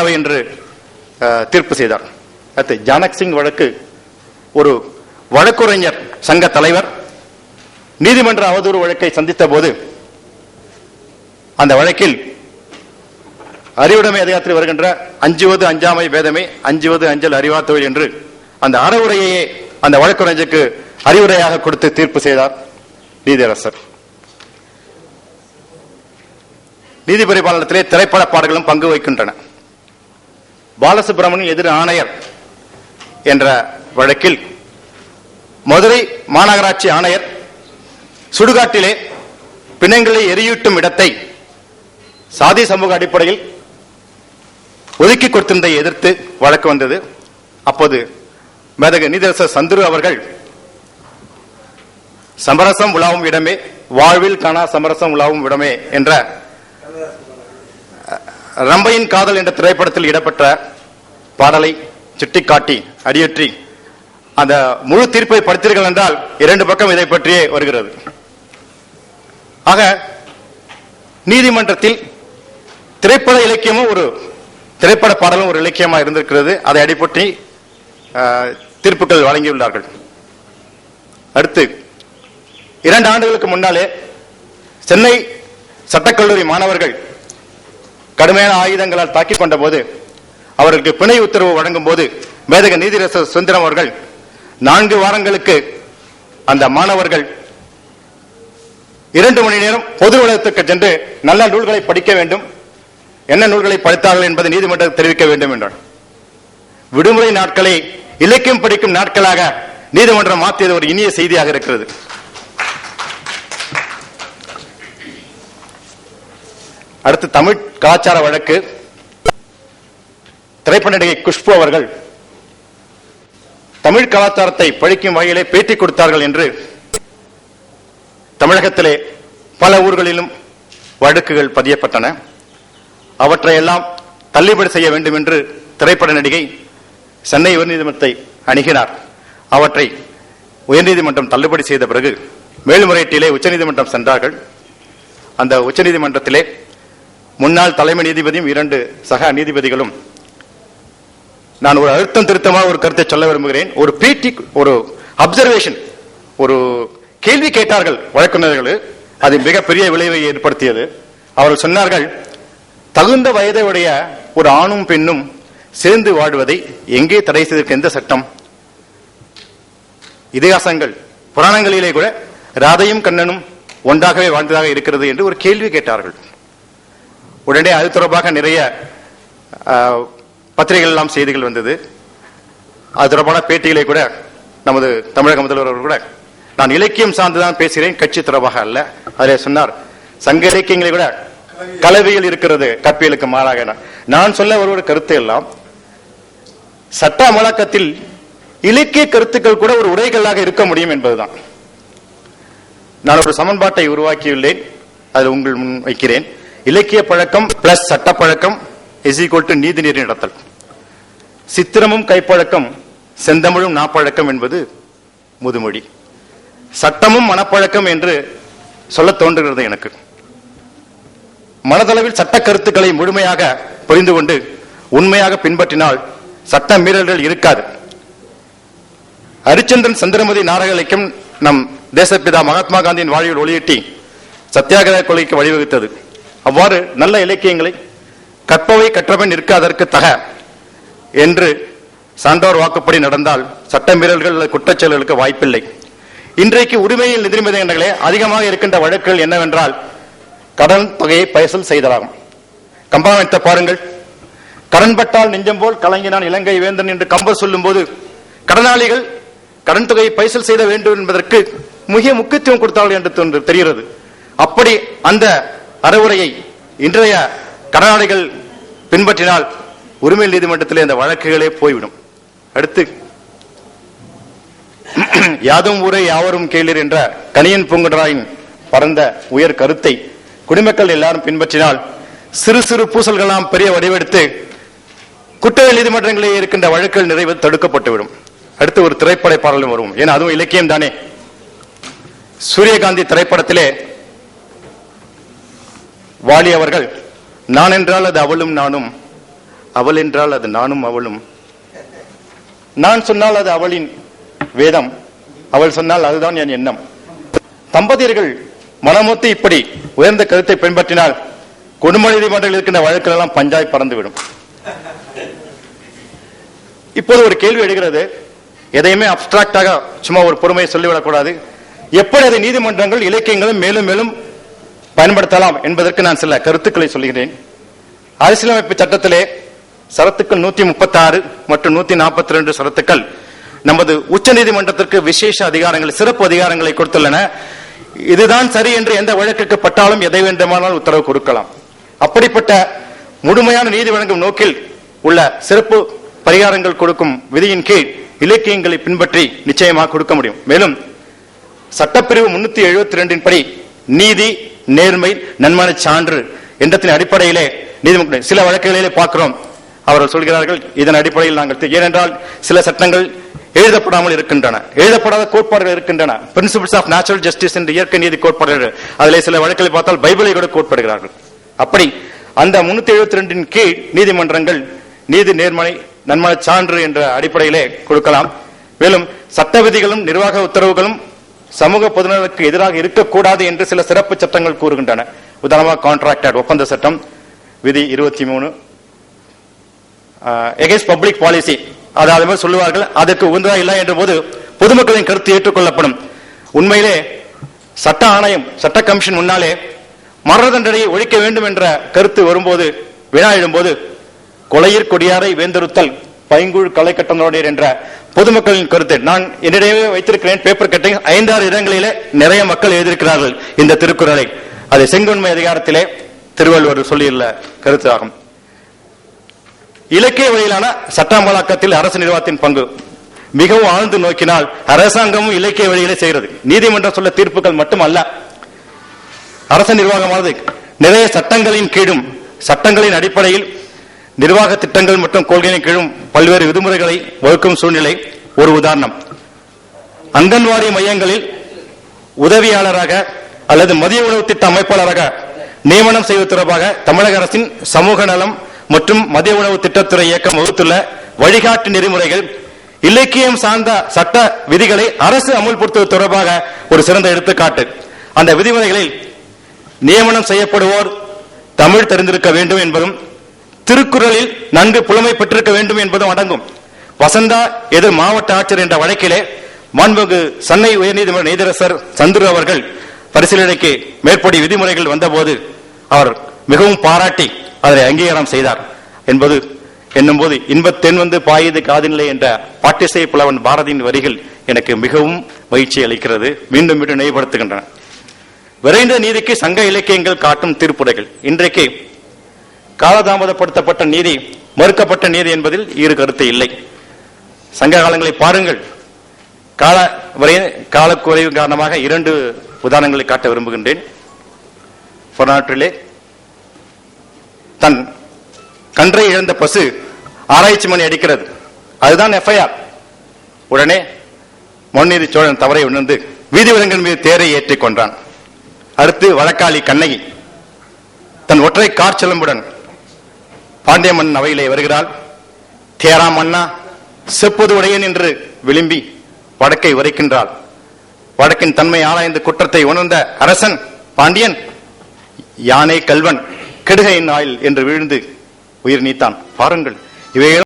அவை என்று தீர்ப்பு செய்தார். அடுத்து ஜானக் சிங் வழக்கு. ஒரு வழக்குரைஞர் சங்க தலைவர் நீதிமன்ற அவதூறு வழக்கை சந்தித்த போது அந்த வழக்கில் அறிவுடைமை அதிகாரத்தில் வருகின்ற அஞ்சுவது அஞ்சாமை வேதமே அஞ்சுவது அஞ்சல் அறிவாத்தொழில் என்று அந்த அறவுரையையே அந்த வழக்குரைஞருக்கு அறிவுரையாக கொடுத்து தீர்ப்பு செய்தார் நீதியரசர். நீதி பரிபாலனத்திலே திரைப்பட பாடல்களும் பங்கு வகிக்கின்றன. பாலசுப்ரமணியம் எதிர் ஆணையர் என்ற வழக்கில் மதுரை மாநகராட்சி ஆணையர் சுடுகாட்டிலே பிணங்களை எரியூட்டும் இடத்தை சாதி சமூக அடிப்படையில் ஒதுக்கி கொடுத்திருந்ததை எதிர்த்து வழக்கு வந்தது. அப்போது மேதக நீதரசர் சந்துரு அவர்கள் சமரசம் உலாவும் இடமே வாழ்வில் காணா சமரசம் உலாவும் இடமே என்ற ரம்பையின் காதல் என்ற திரைப்படத்தில் இடப்பெற்ற பாடலை சுட்டிக்காட்டி அடியற்றி அந்த முழு தீர்ப்பை படித்தீர்கள் என்றால் இரண்டு பக்கம் இதை பற்றியே வருகிறது. ஆக நீதிமன்றத்தில் திரைப்பட இலக்கியமும் ஒரு திரைப்பட பாடலும் ஒரு இலக்கியமா இருந்திருக்கிறது. அதை அடிப்பற்றி தீர்ப்புகள் வழங்கியுள்ளார்கள். அடுத்து இரண்டு ஆண்டுகளுக்கு முன்னாலே சென்னை சட்டக்கல்லூரி மாணவர்கள் கடுமையான ஆயுதங்களால் தாக்கிக் கொண்ட போது அவர்களுக்கு பிணை உத்தரவு வழங்கும் போது மேதக நீதிரசர் சுந்தரம் அவர்கள் நான்கு வாரங்களுக்கு அந்த மாணவர்கள் இரண்டு மணி நேரம் பொது உலகத்துக்கு சென்று நல்ல நூல்களை படிக்க வேண்டும். என்ன நூல்களை படித்தார்கள் என்பதை நீதிமன்றம் தெரிவிக்க வேண்டும் என்றார். விடுமுறை நாட்களை இலக்கியம் படிக்கும் நாட்களாக நீதிமன்றம் மாற்றியது ஒரு இனிய செய்தியாக இருக்கிறது. அடுத்து தமிழ் கலாச்சார வழக்கு. திரைப்பட நடிகை குஷ்பு அவர்கள் தமிழ் கலாச்சாரத்தை பழிக்கும் வகையிலே பேட்டி கொடுத்தார்கள் என்று தமிழகத்திலே பல ஊர்களிலும் வழக்குகள் பதியப்பட்டன. அவற்றையெல்லாம் தள்ளுபடி செய்ய வேண்டும் என்று திரைப்பட நடிகை சென்னை உயர்நீதிமன்றத்தை அணுகினார். அவற்றை உயர்நீதிமன்றம் தள்ளுபடி செய்த பிறகு மேல்முறையீட்டிலே உச்சநீதிமன்றம் சென்றார்கள். அந்த உச்சநீதிமன்றத்திலே முன்னாள் தலைமை நீதிபதியும் இரண்டு சக நீதிபதிகளும் நான் ஒரு அழுத்தம் திருத்தமாக ஒரு கருத்தை சொல்ல விரும்புகிறேன். ஒரு பேட்டி ஒரு அப்சர்வேஷன் ஒரு கேள்வி கேட்டார்கள் வழக்குநர்கள் அது மிகப்பெரிய விளைவை ஏற்படுத்தியது. அவர்கள் சொன்னார்கள் தகுந்த வயதையுடைய உடைய ஒரு ஆணும் பெண்ணும் சேர்ந்து வாழ்வதை எங்கே தடை செய்திருக்க எந்த சட்டம்? இதிகாசங்கள் புராணங்களிலே கூட ராதையும் கண்ணனும் ஒன்றாகவே வாழ்ந்ததாக இருக்கிறது என்று ஒரு கேள்வி கேட்டார்கள். உடனே அது தொடர்பாக நிறைய ஆஹ், பத்திரிகைகள் எல்லாம் செய்திகள் வந்தது. அது தொடர்பான பேட்டிகளை கூட நமது தமிழக முதல்வர் அவர்கள் கூட நான் இலக்கியம் சார்ந்துதான் பேசுகிறேன் கட்சி தொடர்பாக அல்ல. அதிலே சொன்னார் சங்க இலக்கியங்களை கூட கலவையில் இருக்கிறது கற்பியலுக்கு மாறாக. நான் சொல்ல ஒரு ஒரு கருத்து எல்லாம் சட்ட அமலாக்கத்தில் இலக்கிய கருத்துக்கள் கூட ஒரு உரைகளாக இருக்க முடியும் என்பதுதான். நான் ஒரு சமன்பாட்டை உருவாக்கியுள்ளேன் அது உங்கள் முன் வைக்கிறேன். இலக்கிய பழக்கம் பிளஸ் சட்ட பழக்கம் இஸ் ஈக்குவல் டு நீதி நீர் நடத்தல். சித்திரமும் கைப்பழக்கம் செந்தமிழும் நாப்பழக்கம் என்பது முதுமொழி. சட்டமும் மனப்பழக்கம் என்று சொல்ல தோன்றுகிறது எனக்கு. மனதளவில் சட்ட கருத்துக்களை முழுமையாக புரிந்து கொண்டு உண்மையாக பின்பற்றினால் சட்ட மீறல்கள் இருக்காது. ஹரிச்சந்திரன் சந்திரமதி நாடக நம் தேசப்பிதா மகாத்மா காந்தியின் வாழ்வில் ஒளியிட்டி சத்தியாகிரக கொலைக்கு வழிவகுத்தது. அவ்வாறு நல்ல இலக்கியங்களை கற்பவை கற்றவன் நிற்க அதற்கு தக என்று சான்றோர் வாக்குப்படி நடந்தால் சட்ட மீறல்கள் அல்லது வாய்ப்பில்லை. இன்றைக்கு உரிமையில் நிதிநிமிதங்களே அதிகமாக இருக்கின்ற வழக்குகள் என்னவென்றால் கடன் தொகையை பைசல் செய்தலாகும். கம்பாமத்தை பாருங்கள். கடன்பட்டால் நெஞ்சம் போல் கலங்கினான் இலங்கை வேந்தன் என்று கம்பர் சொல்லும்போது கடனாளிகள் கடன் தொகையை பைசல் செய்த வேண்டும் என்பதற்கு மிக முக்கியத்துவம் கொடுத்தார்கள் என்று தோன்று தெரிகிறது. அப்படி அந்த அறவுரையை இன்றைய கடனாளிகள் பின்பற்றினால் உரிமை நீதிமன்றத்தில் இந்த வழக்குகளே போய்விடும். அடுத்து யாதும் ஊரை யாவரும் கேளீர் என்ற கணியன் பூங்குடராயின் பரந்த உயர் கருத்தை குடிமக்கள் எல்லாரும் பின்பற்றினால் சிறு சிறு பூசல்களாம் பெரிய வடிவெடுத்து குற்றவியல் நீதிமன்றங்களில் இருக்கின்ற வழக்குகள் நிறைவு தடுக்கப்பட்டுவிடும். அடுத்து ஒரு திரைப்பட பாடலும் வரும் ஏன்னா அதுவும் இலக்கியம் தானே. சூரியகாந்தி திரைப்படத்திலே வாலி அவர்கள் நான் என்றால் அது அவளும் நானும். அவள் என்றால் அது நானும் அவளும். நான் சொன்னால் அது அவளின் வேதம். அவள் சொன்னால் அதுதான் என் எண்ணம். தம்பதியர்கள் மனமொத்து இப்படி உயர்ந்த கருத்தை பின்பற்றினால் குடும்ப நீதிமன்றத்தில் இருக்கின்ற வழக்குகள் எல்லாம் பஞ்சாய் பறந்துவிடும். இப்போது ஒரு கேள்வி எழுகிறது. எதையுமே அப்டிராக்டாக சும்மா ஒரு பொறுமையை சொல்லிவிடக்கூடாது. எப்படி அதை நீதிமன்றங்கள் இலக்கியங்களும் மேலும் மேலும் பயன்படுத்தலாம் என்பதற்கு நான் சில கருத்துக்களை சொல்கிறேன் அரசியலமைப்பு சட்டத்திலே சரத்துக்கள் நூத்தி முப்பத்தி ஆறு மற்றும் நூத்தி நாற்பத்தி ரெண்டு சரத்துக்கள். நமது உச்ச நீதிமன்றத்திற்கு விசேஷ அதிகாரங்கள் சிறப்பு அதிகாரங்களை கொடுத்துள்ளன. இதுதான் சரி என்று எந்த வழக்குக்கு பட்டாலும் எதை வேண்டுமானால் உத்தரவு கொடுக்கலாம். அப்படிப்பட்ட முழுமையான நீதி வழங்கும் நோக்கில் உள்ள சிறப்பு பரிகாரங்கள் கொடுக்கும் விதியின் கீழ் இலக்கியங்களை பின்பற்றி நிச்சயமாக கொடுக்க முடியும். மேலும் சட்டப்பிரிவு முன்னூத்தி எழுபத்தி ரெண்டின் படி நீதி நேர்மை நன்மான சான்று என்றத்தின் அடிப்படையிலே நீதிமன்ற சில வழக்குகளிலே பார்க்கிறோம். அவர்கள் சொல்கிறார்கள் இதன் அடிப்படையில் நாங்கள் ஏனென்றால் சில சட்டங்கள் எழுதப்படாமல் இருக்கின்றன. எழுதப்படாத கோட்பாடுகள் இருக்கின்றன. பிரின்சிபிள்ஸ் ஆஃப் நேச்சுரல் ஜஸ்டிஸ் என்ற இயற்கை நீதி கோட்பாடுகள். அதில் சில வழக்குகளை பார்த்தால் பைபிளை கூட கோட்படுகிறார்கள். அப்படி அந்த முன்னூத்தி எழுபத்தி ரெண்டின் கீழ் நீதிமன்றங்கள் நீதி நேர்மலை நன்மன சான்று என்ற அடிப்படையிலே கொடுக்கலாம். மேலும் சட்ட விதிகளும் நிர்வாக உத்தரவுகளும் சமூக பொதுநலனுக்கு எதிராக இருக்கக்கூடாது என்று சில சிறப்பு சட்டங்கள் கூறுகின்றன. உதாரணமாக கான்ட்ராக்டட் ஒப்பந்த சட்டம் விதி இருபத்தி மூணு. எகேன்ஸ்ட் பப்ளிக் பாலிசி அதாவது சொல்லுவார்கள். அதற்கு உந்ததா இல்லை என்ற போது பொதுமக்களின் கருத்து ஏற்றுக்கொள்ளப்படும். உண்மையிலே சட்ட ஆணையம் சட்ட கமிஷன் முன்னாலே மரண தண்டனையை ஒழிக்க வேண்டும் என்ற கருத்து வரும்போது வினா எழும்போது கொலையிற் கொடியாரை வேந்தறுத்தல் பைங்குழு கலை கட்டணோடையர் என்ற பொதுமக்களின் கருத்து. நான் என்னிடையே வைத்திருக்கிறேன் பேப்பர் கட்டிங் ஐந்தாறு இடங்களிலே நிறைய மக்கள் எழுதியிருக்கிறார்கள் இந்த திருக்குறளை. அது செங்கொன்மை அதிகாரத்திலே திருவள்ளுவர் சொல்லியுள்ள கருத்து ஆகும் இலக்கிய வழியிலான சட்டாமலாக்கத்தில் அரசு நிர்வாகத்தின் பங்கு. மிகவும் ஆழ்ந்து நோக்கினால் அரசாங்கமும் இலக்கிய வழியிலே செய்கிறது. நீதிமன்றம் சொல்ல தீர்ப்புகள் மட்டுமல்ல. அரசு நிர்வாகமானது நிறைய சட்டங்களின் கீழும் சட்டங்களின் அடிப்படையில் நிர்வாக திட்டங்கள் மற்றும் கொள்கையின் கீழும் பல்வேறு விதிமுறைகளை வகுக்கும் சூழ்நிலை ஒரு உதாரணம். அங்கன்வாடி மையங்களில் உதவியாளராக அல்லது மதிய உணவு திட்ட அமைப்பாளராக நியமனம் செய்வது தொடர்பாக தமிழக அரசின் சமூக நலம் மற்றும் மதிய உணவு திட்டத்துறை இயக்கம் வகுத்துள்ள வழிகாட்டு நெறிமுறைகள் இலக்கியம் சார்ந்த சட்ட விதிகளை அரசு அமுல்படுத்துவது தொடர்பாக ஒரு சிறந்த எடுத்துக்காட்டு. அந்த விதிமுறைகளில் நியமனம் செய்யப்படுவோர் தமிழ் தெரிந்திருக்க வேண்டும் என்பதும் திருக்குறளில் நன்கு புலமை பெற்றிருக்க வேண்டும் என்பதும் அடங்கும். வசந்தா எதிர் மாவட்ட ஆட்சியர் என்ற வழக்கிலே மாண்புமிகு சென்னை உயர்நீதிமன்ற நீதிரசர் சந்துரு அவர்கள் பரிசீலனைக்கு மேற்படி விதிமுறைகள் வந்தபோது அவர் மிகவும் பாராட்டி அதனை அங்கீகாரம் செய்தார் என்பது என்னும்போது இன்பத்தென் வந்து பாயுது காதினில்லை என்ற பாட்டிசை புலவன் பாரதியின் வரிகள் எனக்கு மிகவும் மகிழ்ச்சி அளிக்கிறது. மீண்டும் மீண்டும் நினைவுபடுத்துகின்றன. விரைந்த நீதிக்கு சங்க இலக்கியங்கள் காட்டும் தீர்ப்புரைகள் இன்றைக்கு காலதாமதப்படுத்தப்பட்ட நீதி மறுக்கப்பட்ட நீதி என்பதில் இரு கருத்து இல்லை. சங்க காலங்களை பாருங்கள். கால வரை காலக்குறைவு காரணமாக இரண்டு உதாரணங்களை காட்ட விரும்புகின்றேன். தன் கன்றை இழந்த பசு ஆராய்ச்சி மணி அடிக்கிறது. அதுதான் எஃப்ஐஆர் உடனே மொன்னீதி சோழன் தவறை உணர்ந்து வீதி விலங்கின் மீது தேரை ஏற்றிக் கொண்டான் அடுத்து வழக்காளி கண்ணகி. தன் ஒற்றை கார்ச்செலம்புடன் பாண்டியமன் அவையிலே வருகிறாள். தேரா மன்னா செப்பது உடையன் என்று விளிம்பி வடக்கை உரைக்கின்றாள். வடக்கின் தன்மை ஆராய்ந்து குற்றத்தை உணர்ந்த அரசன் பாண்டியன் யானை கல்வன் கெடுகையின் ஆயில் என்று விழுந்து உயிர் நீத்தான். பாருங்கள் இவைகள்